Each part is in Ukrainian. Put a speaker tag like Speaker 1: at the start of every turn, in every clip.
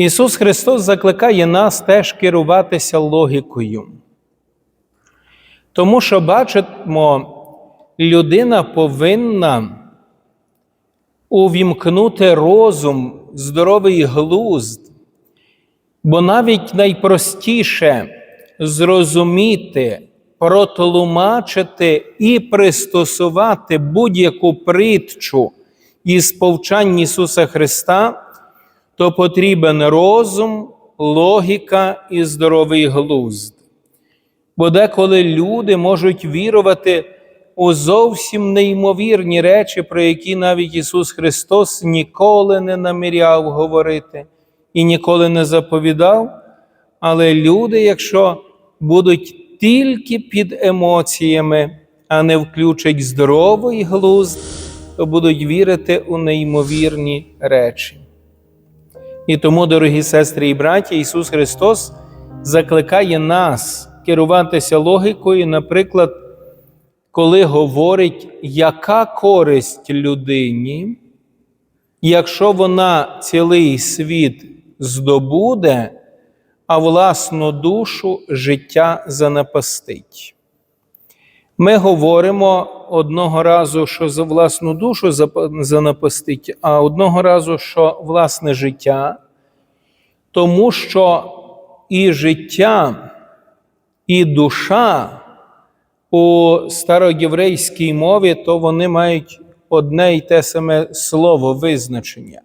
Speaker 1: Ісус Христос закликає нас теж керуватися логікою. Тому що бачимо, людина повинна увімкнути розум, здоровий глузд, бо навіть найпростіше зрозуміти, протлумачити і пристосувати будь-яку притчу із повчань Ісуса Христа, то потрібен розум, логіка і здоровий глузд. Бо деколи люди можуть вірувати у зовсім неймовірні речі, про які навіть Ісус Христос ніколи не наміряв говорити і ніколи не заповідав. Але люди, якщо будуть тільки під емоціями, а не включать здоровий глузд, то будуть вірити у неймовірні речі. І тому, дорогі сестри і браті, Ісус Христос закликає нас керуватися логікою, наприклад, коли говорить, яка користь людині, якщо вона цілий світ здобуде, а власну душу життя занапастить. Ми говоримо одного разу, що за власну душу занапастить, а одного разу, що власне життя, тому що і життя, і душа у староєврейській мові, то вони мають одне й те саме слово визначення.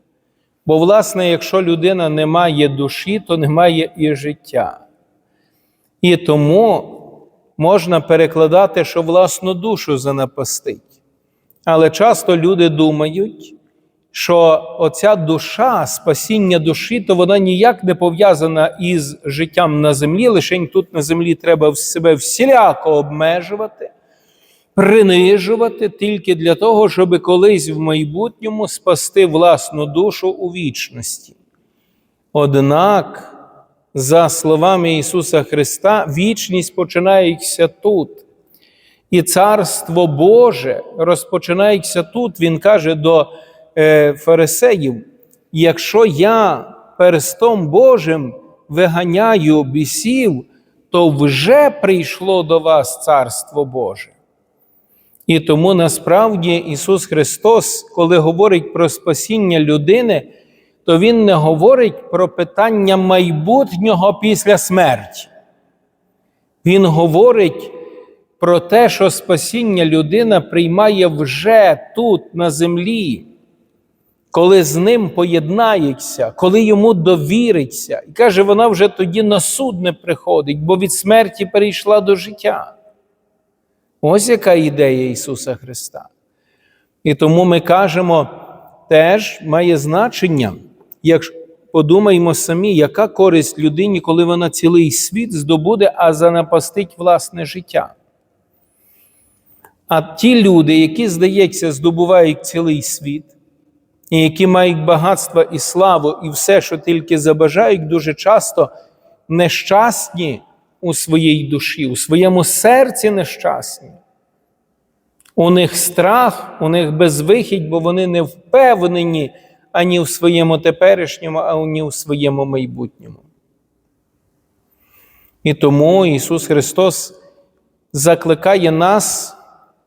Speaker 1: Бо, власне, якщо людина не має душі, то немає і життя. І тому можна перекладати, що власну душу занапастить. Але часто люди думають, що оця душа, спасіння душі, то вона ніяк не пов'язана із життям на землі, лише тут на землі треба себе всіляко обмежувати, принижувати тільки для того, щоб колись в майбутньому спасти власну душу у вічності. Однак, за словами Ісуса Христа, вічність починається тут. І Царство Боже розпочинається тут. Він каже до е, фарисеїв: якщо я перстом Божим виганяю бісів, то вже прийшло до вас Царство Боже. І тому насправді Ісус Христос, коли говорить про спасіння людини, то Він не говорить про питання майбутнього після смерті. Він говорить про те, що спасіння людина приймає вже тут, на землі, коли з ним поєднається, коли йому довіриться. І каже, вона вже тоді на суд не приходить, бо від смерті перейшла до життя. Ось яка ідея Ісуса Христа. І тому ми кажемо, теж має значення, як подумаємо самі, яка користь людині, коли вона цілий світ здобуде, а занапастить власне життя. А ті люди, які, здається, здобувають цілий світ, і які мають багатство і славу, і все, що тільки забажають, дуже часто нещасні у своїй душі, у своєму серці нещасні. У них страх, у них безвихідь, бо вони не впевнені ані в своєму теперішньому, ані в своєму майбутньому. І тому Ісус Христос закликає нас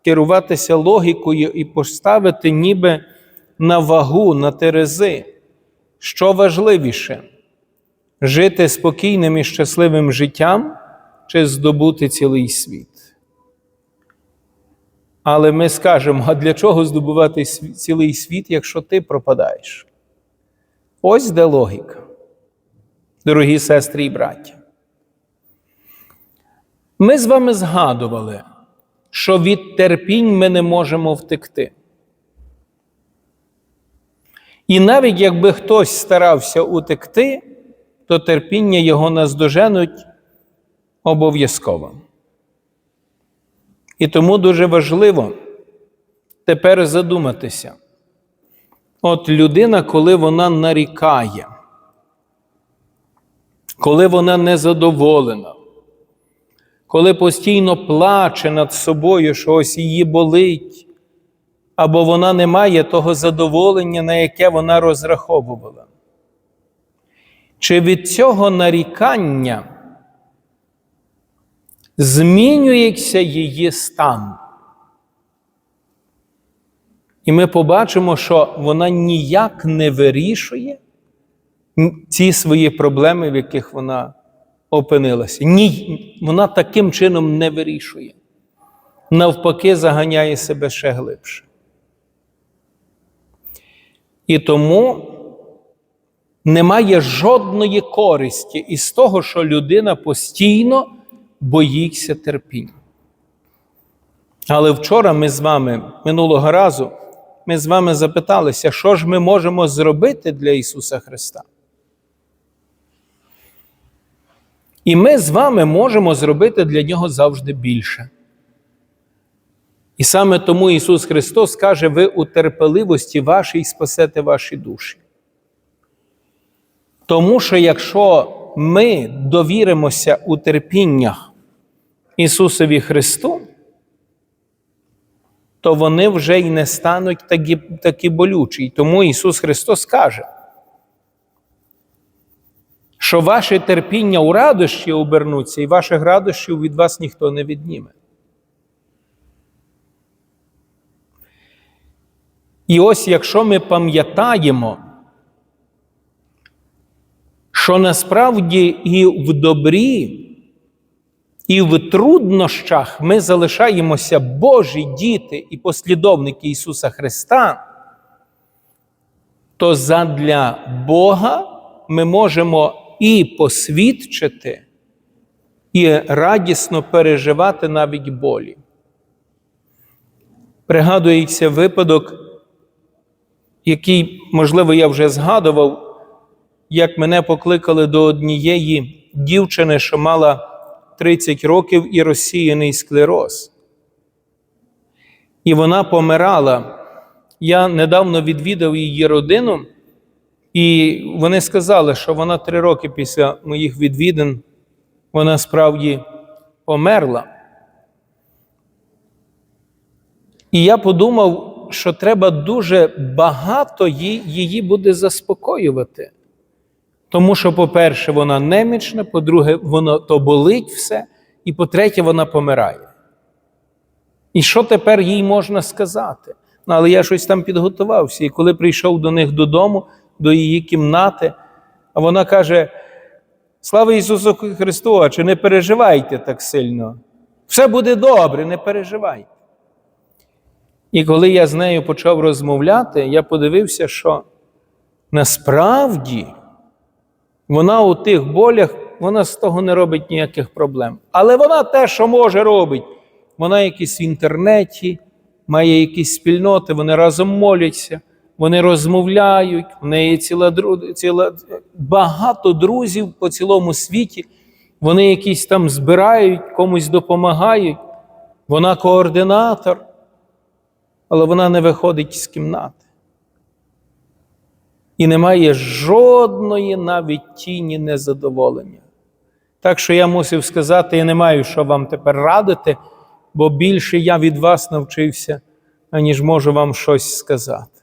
Speaker 1: керуватися логікою і поставити ніби на вагу, на терези, що важливіше жити спокійним і щасливим життям чи здобути цілий світ. Але ми скажемо, а для чого здобувати цілий світ, якщо ти пропадаєш? Ось де логіка, дорогі сестри і браття. Ми з вами згадували, що від терпінь ми не можемо втекти. І навіть якби хтось старався утекти, то терпіння його наздоженуть обов'язково. І тому дуже важливо тепер задуматися. От людина, коли вона нарікає, коли вона незадоволена, коли постійно плаче над собою, що ось її болить, або вона не має того задоволення, на яке вона розраховувала. Чи від цього нарікання змінюється її стан? І ми побачимо, що вона ніяк не вирішує ці свої проблеми, в яких вона опинилася. Ні, вона таким чином не вирішує. Навпаки, заганяє себе ще глибше. І тому немає жодної користі із того, що людина постійно боїться терпіння. Але вчора ми з вами, минулого разу, ми з вами запиталися, що ж ми можемо зробити для Ісуса Христа. І ми з вами можемо зробити для Нього завжди більше. І саме тому Ісус Христос каже: ви у терпеливості вашій спасете ваші душі. Тому що якщо ми довіримося у терпіннях Ісусові Христу, то вони вже й не стануть такі, такі болючі. Тому Ісус Христос каже, що ваше терпіння у радощі обернуться, і ваших радощів від вас ніхто не відніме. І ось якщо ми пам'ятаємо, що насправді і в добрі, і в труднощах ми залишаємося Божі діти і послідовники Ісуса Христа, то задля Бога ми можемо і посвідчити, і радісно переживати навіть болі. Пригадується випадок, який, можливо, я вже згадував, як мене покликали до однієї дівчини, що мала 30 років і розсіяний склероз. І вона помирала. Я недавно відвідав її родину, і вони сказали, що вона три роки після моїх відвідин вона справді померла. І я подумав, що треба дуже багато її буде заспокоювати. Тому що, по-перше, вона немічна, по-друге, воно то болить все, і по-третє, вона помирає. І що тепер їй можна сказати? Ну, але я щось там підготувався. І коли прийшов до них додому, до її кімнати, а вона каже: Слава Ісусу Христу, а чи не переживайте так сильно? Все буде добре, не переживайте. І коли я з нею почав розмовляти, я подивився, що насправді вона у тих болях, вона з того не робить ніяких проблем. Але вона те, що може робить, вона якісь в інтернеті, має якісь спільноти, вони разом моляться, вони розмовляють, в неї ціла, ціла, багато друзів по цілому світі, вони якісь там збирають, комусь допомагають. Вона координатор, але вона не виходить з кімнати. І немає жодної навіть тіні незадоволення. Так що я мусив сказати, я не маю що вам тепер радити, бо більше я від вас навчився, аніж можу вам щось сказати.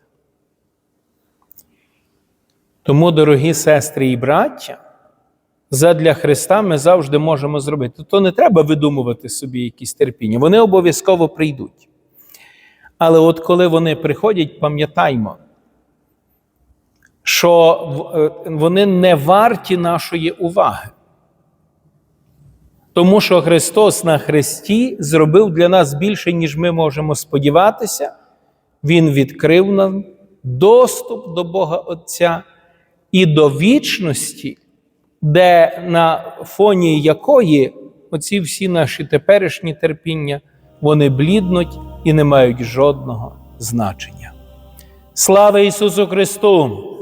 Speaker 1: Тому, дорогі сестри і браття, задля Христа ми завжди можемо зробити. То не треба видумувати собі якісь терпіння, вони обов'язково прийдуть. Але от коли вони приходять, пам'ятаймо, що вони не варті нашої уваги. Тому що Христос на Христі зробив для нас більше, ніж ми можемо сподіватися. Він відкрив нам доступ до Бога Отця і до вічності, де на фоні якої оці всі наші теперішні терпіння, вони бліднуть і не мають жодного значення. Слава Ісусу Христу!